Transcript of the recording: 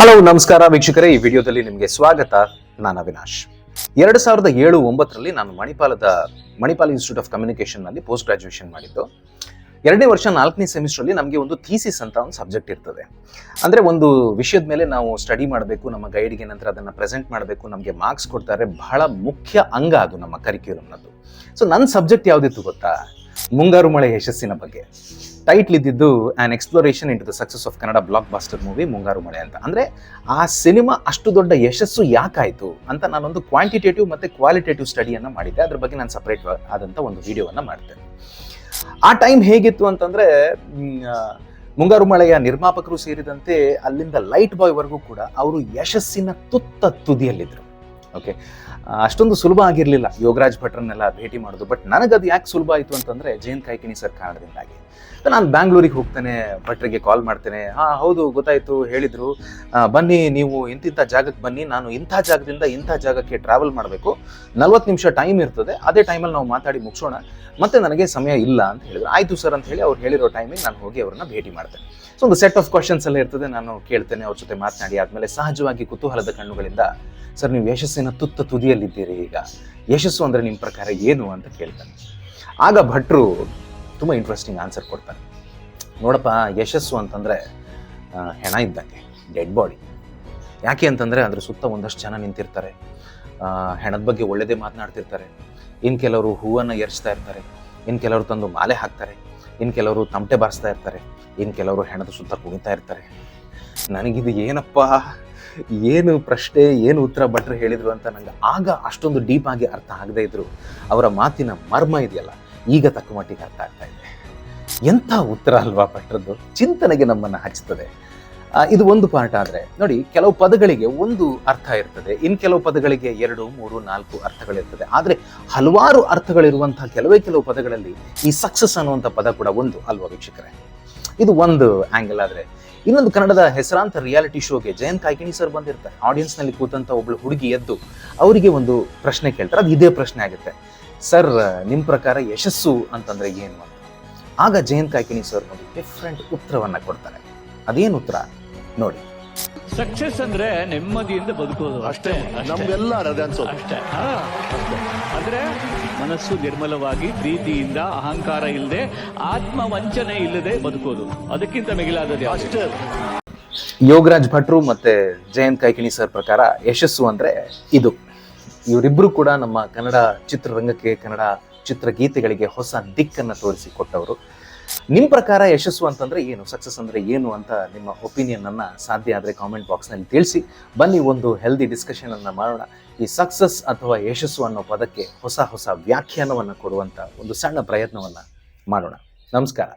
Hello, ನಮಸ್ಕಾರ ವೀಕ್ಷಕರೇ. ಈ ವಿಡಿಯೋದಲ್ಲಿ ನಿಮಗೆ ಸ್ವಾಗತ. ನಾನು ಅವಿನಾಶ್. ಎರಡು ಸಾವಿರದ ಏಳು ಒಂಬತ್ತರಲ್ಲಿ ನಾನು ಮಣಿಪಾಲದ, ಮಣಿಪಾಲ್ ಇನ್ಸ್ಟಿಟ್ಯೂಟ್ ಆಫ್ ಕಮ್ಯುನಿಕೇಶನ್ನಲ್ಲಿ ಪೋಸ್ಟ್ ಗ್ರಾಜುಯೇಷನ್ ಮಾಡಿದ್ದು. ಎರಡನೇ ವರ್ಷ ನಾಲ್ಕನೇ ಸೆಮಿಸ್ಟರ್ ಅಲ್ಲಿ ನಮಗೆ ಒಂದು ಥೀಸಿಸ್ ಅಂತ ಒಂದು ಸಬ್ಜೆಕ್ಟ್ ಇರ್ತದೆ. ಅಂದ್ರೆ ಒಂದು ವಿಷಯದ ಮೇಲೆ ನಾವು ಸ್ಟಡಿ ಮಾಡಬೇಕು, ನಮ್ಮ ಗೈಡ್ಗೆ ನಂತರ ಅದನ್ನು ಪ್ರೆಸೆಂಟ್ ಮಾಡಬೇಕು, ನಮಗೆ ಮಾರ್ಕ್ಸ್ ಕೊಡ್ತಾರೆ, ಬಹಳ ಮುಖ್ಯ ಅಂಗ ಅದು ನಮ್ಮ ಕರಿಕ್ಯುಲಮ್ನದ್ದು ಸೊ ನನ್ನ ಸಬ್ಜೆಕ್ಟ್ ಯಾವುದಿತ್ತು ಗೊತ್ತಾ? ಮುಂಗಾರು ಮಳೆ ಯಶಸ್ಸಿನ ಬಗ್ಗೆ. ಟೈಟ್ಲ್ ಇದ್ದಿದ್ದು an exploration into the success of Kannada blockbuster movie Mungaru Male ಅಂತ. ಅಂದ್ರೆ ಆ ಸಿನಿಮಾ ಅಷ್ಟು ದೊಡ್ಡ ಯಶಸ್ಸು ಯಾಕಾಯಿತು ಅಂತ ನಾನೊಂದು ಕ್ವಾಂಟಿಟೇಟಿವ್ ಮತ್ತೆ ಕ್ವಾಲಿಟೇಟಿವ್ ಸ್ಟಡಿಯನ್ನು ಮಾಡಿದ್ದೆ. ಅದ್ರ ಬಗ್ಗೆ ನಾನು ಸಪ್ರೇಟ್ ಆದಂತ ಒಂದು ವಿಡಿಯೋವನ್ನು ಮಾಡ್ತೇನೆ ಆ ಟೈಮ್ ಹೇಗಿತ್ತು ಅಂತಂದ್ರೆ ಮುಂಗಾರು ಮಳೆಯ ನಿರ್ಮಾಪಕರು ಸೇರಿದಂತೆ ಅಲ್ಲಿಂದ ಲೈಟ್ ಬಾಯ್ ವರೆಗೂ ಕೂಡ ಅವರು ಯಶಸ್ಸಿನ ತುತ್ತ ತುದಿಯಲ್ಲಿದ್ರು. ಓಕೆ ಅಷ್ಟೊಂದು ಸುಲಭ ಆಗಿರಲಿಲ್ಲ. ಯೋಗರಾಜ್ ಭಟ್ರನ್ನೆಲ್ಲ ಭೇಟಿ ಮಾಡೋದು. ಬಟ್ ನನಗದು ಯಾಕೆ ಸುಲಭ ಆಯಿತು ಅಂತಂದರೆ ಜಯಂತ್ ಕಾಯ್ಕಿಣಿ ಸರ್ ಕಾರಣದಿಂದಾಗಿ. ನಾನು ಬ್ಯಾಂಗ್ಳೂರಿಗೆ ಹೋಗ್ತೇನೆ, ಭಟ್ರಿಗೆ ಕಾಲ್ ಮಾಡ್ತೇನೆ. ಹಾಂ, ಹೌದು, ಗೊತ್ತಾಯಿತು, ಹೇಳಿದರು. ಬನ್ನಿ, ನೀವು ಇಂತಿಂಥ ಜಾಗಕ್ಕೆ ಬನ್ನಿ. ನಾನು ಇಂಥ ಜಾಗದಿಂದ ಇಂಥ ಜಾಗಕ್ಕೆ ಟ್ರಾವೆಲ್ ಮಾಡಬೇಕು. ನಲ್ವತ್ತು ನಿಮಿಷ ಟೈಮ್ ಇರ್ತದೆ. ಅದೇ ಟೈಮಲ್ಲಿ ನಾವು ಮಾತಾಡಿ ಮುಗಿಸೋಣ. ಮತ್ತೆ ನನಗೆ ಸಮಯ ಇಲ್ಲ ಅಂತ ಹೇಳಿದ್ರು. ಆಯಿತು ಸರ್ ಅಂತ ಹೇಳಿ ಅವ್ರು ಹೇಳಿರೋ ಟೈಮಿಗೆ ನಾನು ಹೋಗಿ ಅವ್ರನ್ನ ಭೇಟಿ ಮಾಡ್ತೇನೆ. ಸೊ ಒಂದು ಸೆಟ್ ಆಫ್ ಕ್ವಶನ್ಸ್ ಎಲ್ಲ ಇರ್ತದೆ, ನಾನು ಕೇಳ್ತೇನೆ ಅವ್ರ ಜೊತೆ ಮಾತನಾಡಿ. ಆದ್ಮೇಲೆ ಸಹಜವಾಗಿ ಕುತೂಹಲದ ಕಣ್ಣುಗಳಿಂದ, ಸರ್, ನೀವು ಯಶಸ್ಸಿನ ತುತ್ತ ತುದಿಯಲ್ಲಿದ್ದೀರಿ ಈಗ? ಯಶಸ್ಸು ಅಂದ್ರೆ ನಿಮ್ಮ ಪ್ರಕಾರ ಏನು? ಅಂತ ಕೇಳ್ತಾನೆ. ಆಗ ಭಟ್ರು ತುಂಬ ಇಂಟ್ರೆಸ್ಟಿಂಗ್ ಆನ್ಸರ್ ಕೊಡ್ತಾರೆ. ನೋಡಪ್ಪ, ಯಶಸ್ಸು ಅಂತಂದ್ರೆ ಹೆಣ ಇದ್ದಂಗೆ ಡೆಡ್ ಬಾಡಿ ಯಾಕೆ ಅಂತಂದ್ರೆ, ಅದ್ರ ಸುತ್ತ ಒಂದಷ್ಟು ಜನ ನಿಂತಿರ್ತಾರೆ. ಹೆಣದ ಬಗ್ಗೆ ಒಳ್ಳೆದೇ ಮಾತನಾಡ್ತಿರ್ತಾರೆ. ಇನ್ನು ಕೆಲವರು ಹೂವನ್ನು ಎರಚ್ತಾ ಇರ್ತಾರೆ. ಇನ್ನು ಕೆಲವರು ತಂದು ಮಾಲೆ ಹಾಕ್ತಾರೆ. ಇನ್ನು ಕೆಲವರು ತಮಟೆ ಬಾರಿಸ್ತಾ ಇರ್ತಾರೆ ಇನ್ನು ಕೆಲವರು ಹೆಣದ ಸುತ್ತ ಕುಣಿತಾ ಇರ್ತಾರೆ. ನನಗಿದು ಏನಪ್ಪ, ಏನು ಪ್ರಶ್ನೆ, ಏನು ಉತ್ತರ ಭಟ್ರು ಹೇಳಿದ್ರು ಅಂತ ನನಗೆ ಆಗ ಅಷ್ಟೊಂದು ಡೀಪ್ ಆಗಿ ಅರ್ಥ ಆಗದೇ ಇದ್ರು. ಅವರ ಮಾತಿನ ಮರ್ಮ ಇದೆಯಲ್ಲ, ಈಗ ತಕ್ಕ ಮಟ್ಟಿಗೆ ಅರ್ಥ ಆಗ್ತಾ ಇದೆ. ಎಂಥ ಉತ್ತರ ಅಲ್ವಾ ಭಟ್ರದ್ದು? ಚಿಂತನೆಗೆ ನಮ್ಮನ್ನು ಹಚ್ಚುತ್ತದೆ ಇದು ಒಂದು ಪಾರ್ಟ್ ಆದರೆ, ನೋಡಿ, ಕೆಲವು ಪದಗಳಿಗೆ ಒಂದು ಅರ್ಥ ಇರ್ತದೆ. ಇನ್ ಕೆಲವು ಪದಗಳಿಗೆ ಎರಡು, ಮೂರು, ನಾಲ್ಕು ಅರ್ಥಗಳಿರ್ತದೆ. ಆದರೆ ಹಲವಾರು ಅರ್ಥಗಳಿರುವಂತಹ ಕೆಲವೇ ಕೆಲವು ಪದಗಳಲ್ಲಿ ಈ ಸಕ್ಸಸ್ ಅನ್ನುವಂಥ ಪದ ಕೂಡ ಒಂದು ಅಲ್ವಾ ವೀಕ್ಷಕರೇ? ಇದು ಒಂದು ಆ್ಯಂಗಲ್ ಆದರೆ. ಇನ್ನೊಂದು ಕನ್ನಡದ ಹೆಸರಾಂತ ರಿಯಾಲಿಟಿ ಶೋಗೆ ಜಯಂತ್ ಕಾಯ್ಕಿಣಿ ಸರ್ ಬಂದಿರ್ತಾರೆ. ಆಡಿಯನ್ಸ್ನಲ್ಲಿ ಕೂತಂಥ ಒಬ್ಳು ಹುಡುಗಿ ಎದ್ದು ಅವರಿಗೆ ಒಂದು ಪ್ರಶ್ನೆ ಕೇಳ್ತಾರೆ. ಅದು ಇದೇ ಪ್ರಶ್ನೆ ಆಗುತ್ತೆ. ಸರ್ ನಿಮ್ಮ ಪ್ರಕಾರ ಯಶಸ್ಸು ಅಂತಂದರೆ ಏನು? ಅಂತ. ಆಗ ಜಯಂತ್ ಕಾಯ್ಕಿಣಿ ಸರ್ ಒಂದು ಡಿಫ್ರೆಂಟ್ ಉತ್ತರವನ್ನು ಕೊಡ್ತಾರೆ. ಅದೇನು ಉತ್ತರ? ನೋಡಿ. ಸಕ್ಸಸ್ ಅಂದ್ರೆ ನೆಮ್ಮದಿಯಿಂದ ಬದುಕೋದು ಅಷ್ಟೇ. ನಮ್ಗೆಲ್ಲ ಅದೇ ಅನ್ಸೋದು. ಅಷ್ಟೇ. ಹಾ. ಅಂದ್ರೆ ಮನಸ್ಸು ನಿರ್ಮಲವಾಗಿ ಪ್ರೀತಿಯಿಂದ ಅಹಂಕಾರ ಇಲ್ಲದೆ ಆತ್ಮ ವಂಚನೆ ಇಲ್ಲದೆ ಬದುಕೋದು. ಅದಕ್ಕಿಂತ ಮಿಗಿಲಾದದ್ದು? ಅಷ್ಟೇ. ಯೋಗರಾಜ್ ಭಟ್ರು ಮತ್ತೆ ಜಯಂತ್ ಕೈಕಿಣಿ ಸರ್ ಪ್ರಕಾರ ಯಶಸ್ಸು ಅಂದ್ರೆ ಇದು. ಇವರಿಬ್ರು ಕೂಡ ನಮ್ಮ ಕನ್ನಡ ಚಿತ್ರರಂಗಕ್ಕೆ ಕನ್ನಡ ಚಿತ್ರಗೀತೆಗಳಿಗೆ ಹೊಸ ದಿಕ್ಕನ್ನ ತೋರಿಸಿ ಕೊಟ್ಟವರು ನಿಮ್ ಪ್ರಕಾರ ಯಶಸ್ಸು ಅಂತಂದ್ರೆ ಏನು? ಸಕ್ಸಸ್ ಅಂದ್ರೆ ಏನು ಅಂತ ನಿಮ್ಮ ಒಪಿನಿಯನ್ ಅನ್ನ ಸಾಧ್ಯ ಆದ್ರೆ ಕಾಮೆಂಟ್ ಬಾಕ್ಸ್ನಲ್ಲಿ ತಿಳಿಸಿ. ಬನ್ನಿ ಒಂದು ಹೆಲ್ದಿ ಡಿಸ್ಕಷನ್ ಅನ್ನ ಮಾಡೋಣ. ಈ ಸಕ್ಸಸ್ ಅಥವಾ ಯಶಸ್ಸು ಅನ್ನೋ ಪದಕ್ಕೆ ಹೊಸ ಹೊಸ ವ್ಯಾಖ್ಯಾನವನ್ನ ಕೊಡುವಂತ ಒಂದು ಸಣ್ಣ ಪ್ರಯತ್ನವನ್ನ ಮಾಡೋಣ. ನಮಸ್ಕಾರ.